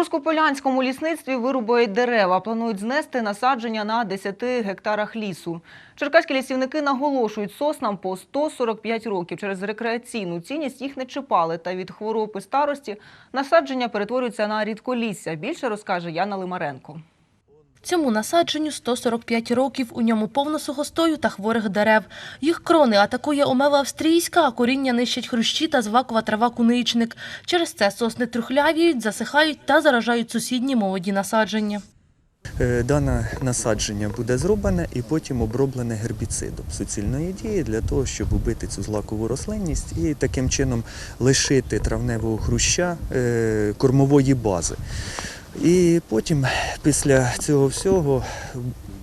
Руськополянському лісництві вирубають дерева. Планують знести насадження на 10 гектарах лісу. Черкаські лісівники наголошують соснам по 145 років. Через рекреаційну цінність їх не чіпали. Та від хвороб і старості насадження перетворюються на рідколісся. Більше розкаже Яна Лимаренко. Цьому насадженню 145 років, у ньому повно сухостою та хворих дерев. Їх крони атакує омела австрійська, а коріння нищать хрущі та звакова трава куничник. Через це сосни трухлявіють, засихають та заражають сусідні молоді насадження. Е, Дане насадження буде зроблене і потім оброблене гербіцидом суцільної дії для того, щоб убити цю злакову рослинність і таким чином лишити травневого хруща е, кормової бази. І потім, після цього всього,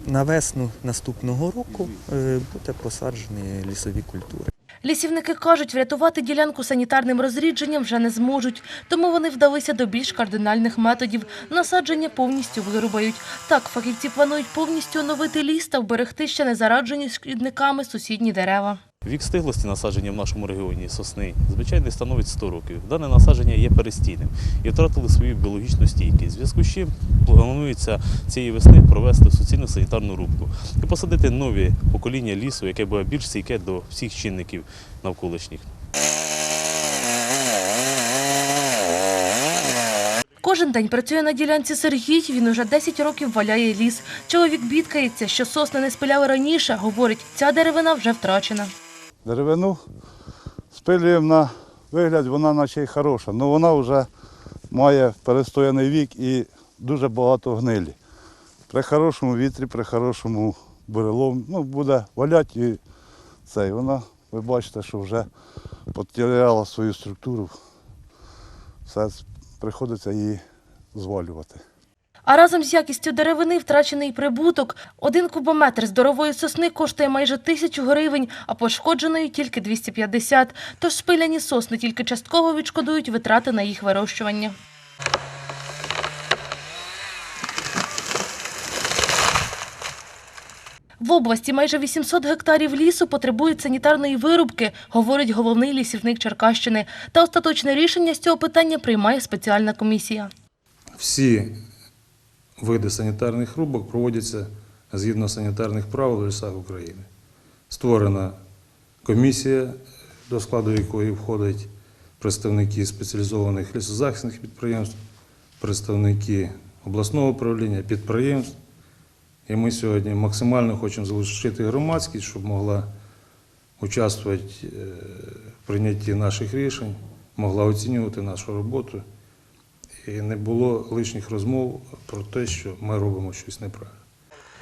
на весну наступного року е, буде посаджені лісові культури. Лісівники кажуть, врятувати ділянку санітарним розрідженням вже не зможуть, тому вони вдалися до більш кардинальних методів. Насадження повністю вирубають. Так, фахівці планують повністю оновити ліс та вберегти ще не шкідниками сусідні дерева. Вік стиглості насадження в нашому регіоні сосни звичайно становить 100 років. Дане насадження є перестійним і втратили свою біологічну стійкість. Зв'язку з чим планується цієї весни провести суцільну санітарну рубку і посадити нові покоління лісу, яке буде більш стійке до всіх чинників навколишніх. Кожен день працює на ділянці Сергій. Він уже 10 років валяє ліс. Чоловік бідкається, що сосни не спиляли раніше. Говорить, ця деревина вже втрачена. Деревину спилюємо на вигляд, вона наче й хороша, але вона вже має перестояний вік і дуже багато гнилі. При хорошому вітрі, при хорошому бурелом, ну, буде валяти і цей. Вона, ви бачите, що вже потеряла свою структуру. Все приходиться її звалювати. А разом з якістю деревини втрачений прибуток. Один кубометр здорової сосни коштує майже тисячу гривень, а пошкодженої тільки 250. Тож спиляні сосни тільки частково відшкодують витрати на їх вирощування. В області майже 800 гектарів лісу потребують санітарної вирубки, говорить головний лісівник Черкащини. Та остаточне рішення з цього питання приймає спеціальна комісія. Всі види санітарних рубок проводяться згідно санітарних правил в лісах України. Створена комісія, до складу якої входять представники спеціалізованих лісозахисних підприємств, представники обласного управління, підприємств. І ми сьогодні максимально хочемо залучити громадськість, щоб могла участвувати е, в прийнятті наших рішень, могла оцінювати нашу роботу. І не було лишніх розмов про те, що ми робимо щось неправильно.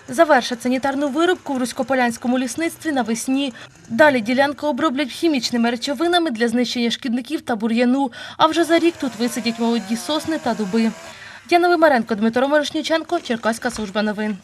Завершать санітарну виробку в Руськополянському лісництві навесні. Далі ділянку оброблять хімічними речовинами для знищення шкідників та бур'яну. А вже за рік тут висадять молоді сосни та дуби. Яна Вимаренко, Дмитро Морошніченко, Черкаська служба новин.